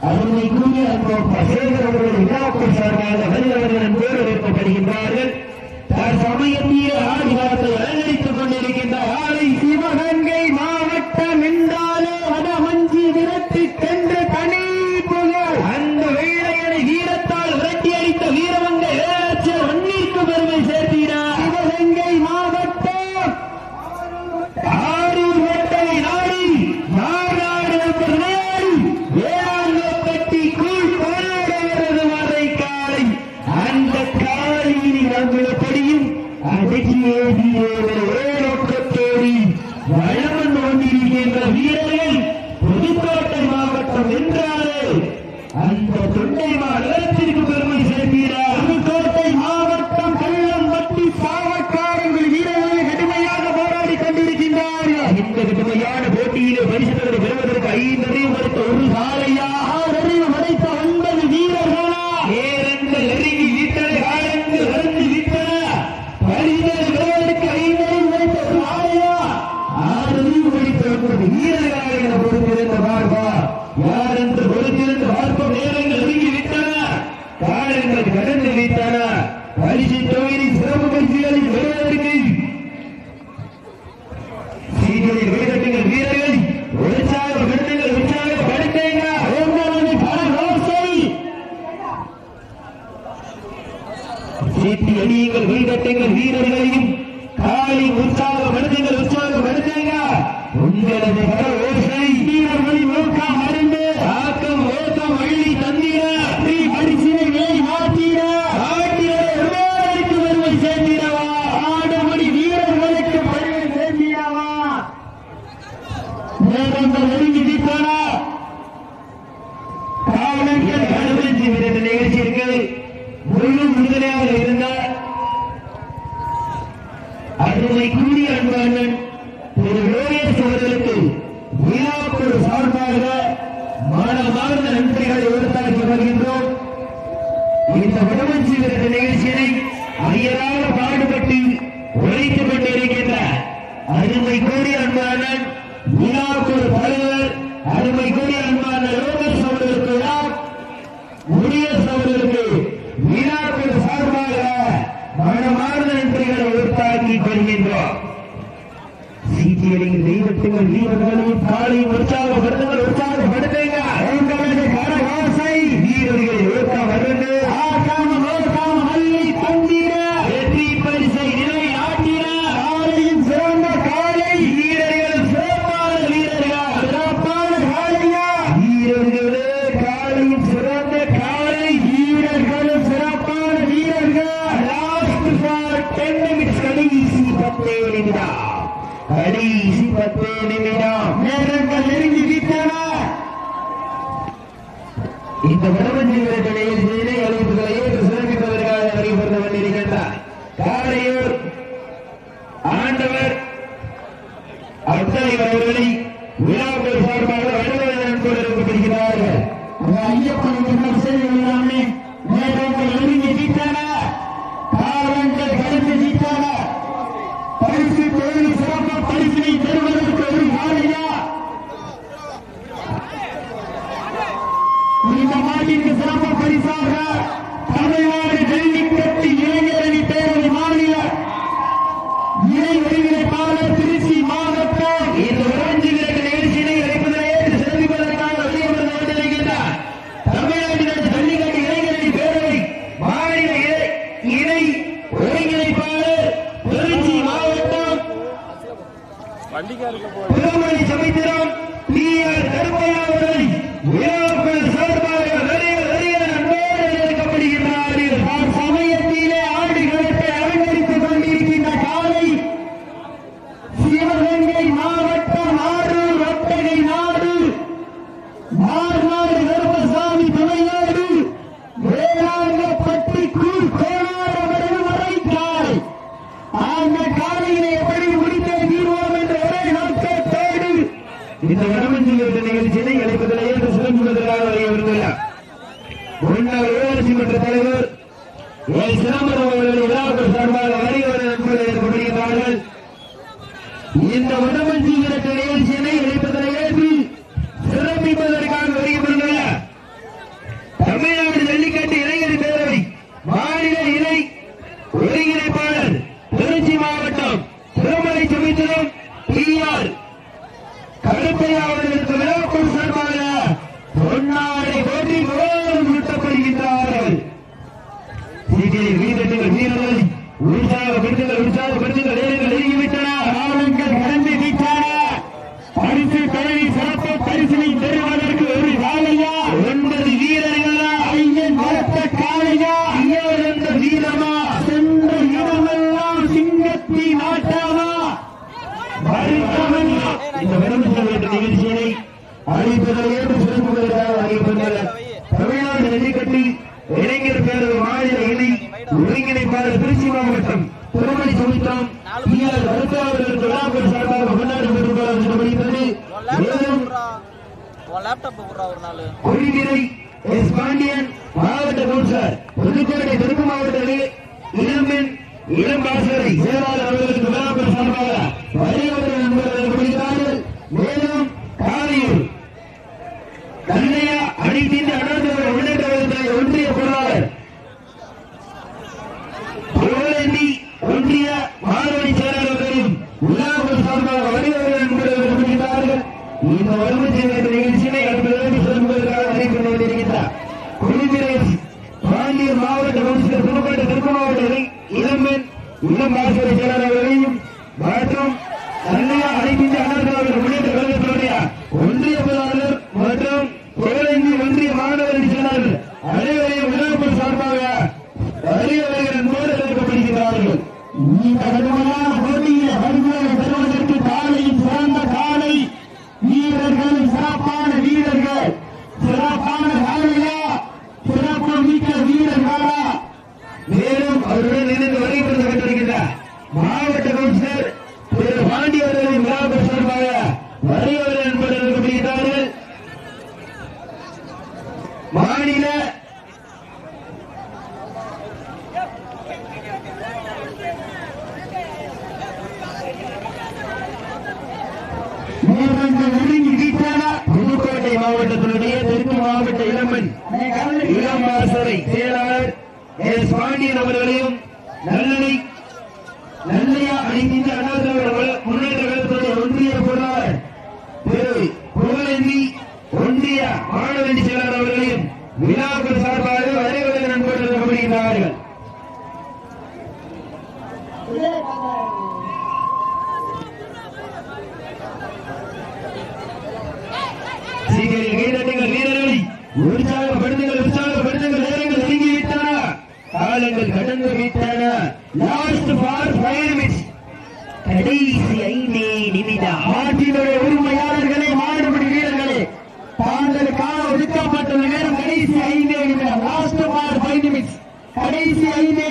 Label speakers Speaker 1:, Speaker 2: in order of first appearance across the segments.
Speaker 1: அருமைக்குரிய சேகரவர்கள் விழாக்கள் சார்பாக வல்லவர்களின் பேர் அழைக்கப்படுகின்றார்கள் தற்சமயத்திய ஆதிகாரத்தை அலங்கரித்துக் கொண்டிருக்கின்ற உற்சாகம் எடுத்தீங்க உற்சாகம் எடுத்தீங்க. உங்களது என்பதை கூறி அன்புடன் திரு சார்பாக மாணவமான நன்றிகளை உறுத்தாக்கி வருகின்றோம். இந்த விடுதலை செய்கிற நிகழ்ச்சியை அரியலாக பாடுபட்டு உழைத்துக் கொண்டிருக்கின்ற அருமை கூடிய அன்புடன் விழாக்குழு தலைவர் அருமை கூடிய அன்பு உருவாக்கி தருகின்றார். சிஜியலின் தெய்வத்துங்கள் வீரர்களையும் காலையும் உற்சாகப்படுத்துங்கள் உற்சாக இந்த வடமஞ்சி வீரர்களே இணை அழைப்புகளையே சிறப்பிப்பதற்காக வருகின்ற வந்திருக்கின்றார் காரையூர் ஆண்டவர் அப்தலைவர் அவர்களை விழாக்கள் சார்பாக வடமன் கொடுக்கப்படுகிறார்கள் ஐயப்பன் எல்லாமே நேரங்கள் ஒருங்கி சீட்டான? காரணங்கள் கருத்து சீட்டான? பரிசு தொழில் சிறப்பு பரிசினை தருவது இந்த உடம்பன் தீவிர நிகழ்ச்சியினை இணைப்பதனை ஏற்றி சிறப்பிப்பதற்காக வருகின்றன தமிழ்நாடு ஜல்லிக்கட்டு இளைஞர் பேரவை மாநில இணை ஒருங்கிணைப்பாளர் திருச்சி மாவட்டம் திருமலை சுமித்திரம் பி ஆர் கருப்பையா அவர்களுக்கு விழாக்குழு சார்பாக பொன்னாடை போட்டி முழுவதும் சுட்டப்படுகின்றார்கள். வீரர்கள் வீரர்கள் உற்சாகப்படுத்துங்கள் உற்சாகப்படுத்துங்கள் இந்த விரும்புகிற வேண்டிய நிகழ்ச்சியினை அழைப்பதில் ஏற்று சிறப்புகளுக்காக தமிழ்நாடு நெல்லிக்கட்டி இளைஞர் பேரவை மாநில இணை ஒருங்கிணைப்பாளர் திருச்சி மாவட்டம் திருமணி சுமித்ரம் மேலும் எஸ் பாண்டியன் மாவட்ட கவுன்சிலர் புதுக்கோட்டை தெற்கு மாவட்டத்தில் இளம்பெண் இளம் பாசறை செயலாளர் அவர்களுக்கு விழாக்கள் சார்பாக வரையவர்கள் என்பவர்கள் Marjorie General. மாவட்டத்தினுடைய தெற்கு மாவட்ட இளம்பன் இளம்பாசரை செயலாளர் எஸ். பாண்டியன் அவர்களையும் நல்லனை நல்லையா அணிந்த அண்ணாதிராவிட முன்னேற்ற கழகத்துடைய ஒன்றிய பொருளாளர் திரு புகழேந்தி ஒன்றிய மாணவரணி செயலாளர் அவர்களையும் விழாக்கள் சார்பாக வரைவர்கள் நண்பர்கள் கவனிக்கிறார்கள் சீக்கிரம் கைதட்டுங்கள் வீரர்களை உற்சாகப்படுத்துங்கள் உற்சாகப்படுத்துங்கள் நேரங்கள் நெருங்கி விட்டன காலங்கள் லாஸ்ட் ஃபைவ் மினிட்ஸ் கடைசி நிமிடம் உரிமையாளர்களே மாடுபடி வீரர்களே தாங்களுக்காக ஒதுக்கப்பட்டுள்ள நேரம் கடைசி நிமிடம் லாஸ்ட் ஃபைவ் கடைசி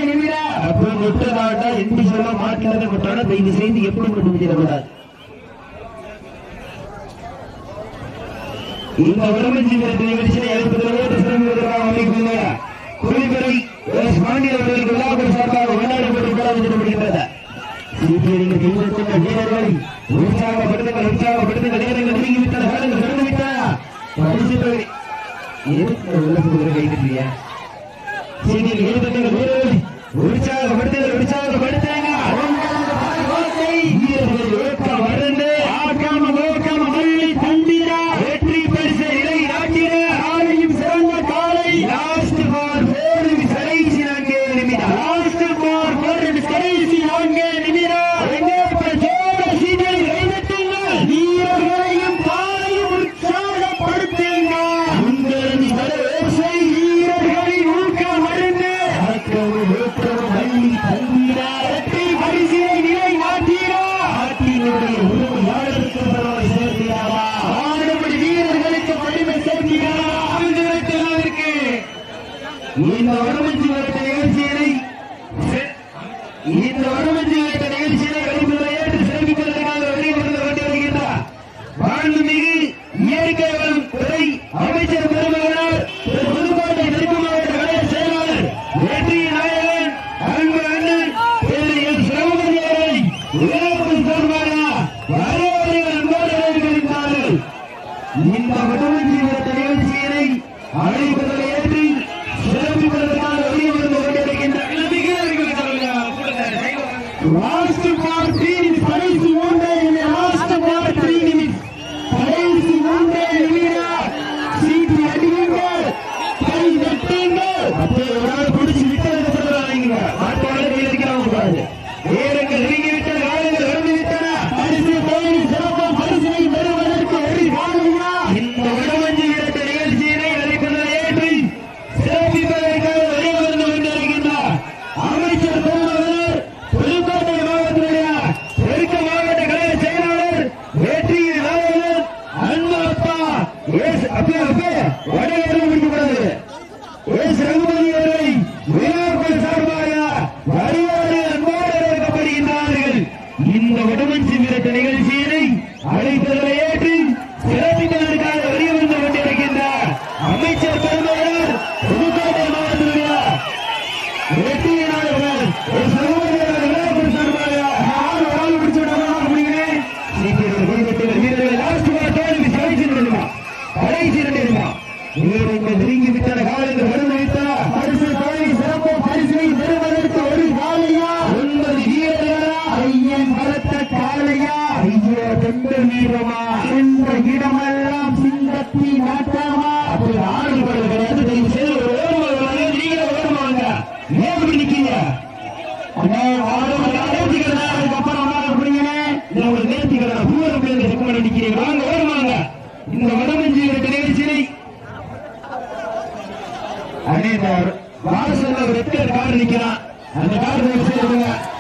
Speaker 1: நிமிடம் அப்போ முட்டதாட்டா எந்த சொல்ல மாட்டினதை முட்டாட தயவு செய்து எப்படி கொண்டு முடிச்சிடக்கூடாது இந்த உடம்பு ஜீவனத்தை நிகழ்ச்சியை அழைப்பதற்கு சிறந்ததற்காக அமைக்கின்றன குளிப்பறை எஸ் பாண்டியன் அவர்களுக்கு விழாக்கள் சார்பாக கொண்டாடப்பட்டு கொண்டாடப்படுகின்றது சிபிஐ கைவிட்டுள்ள வீரர்களை உற்சாகப்படுத்துங்கள் உற்சாகப்படுத்துங்கள். நேரங்கள் கடந்து கோரிக்கைகள் துறை அமைச்சர் பெருமகனார் புதுக்கோட்டை தெற்கு மாவட்ட கழக செயலாளர் வெற்றி நாயகன் அன்பு அண்ணன் திரு என் சிரமதி அவரை இழப்பு சார்பாக வரவேற்கள் இந்த நிகழ்ச்சியினை அழைப்பதை ஏற்றி சிறப்பிப்பதற்காக வெளியே வந்து கொண்டிருக்கின்ற மிக இருக்கிறார்கள் அதே வாசல்ல ஒரு ரெட் கார் நிக்கிறான் அந்த கார் வச்சு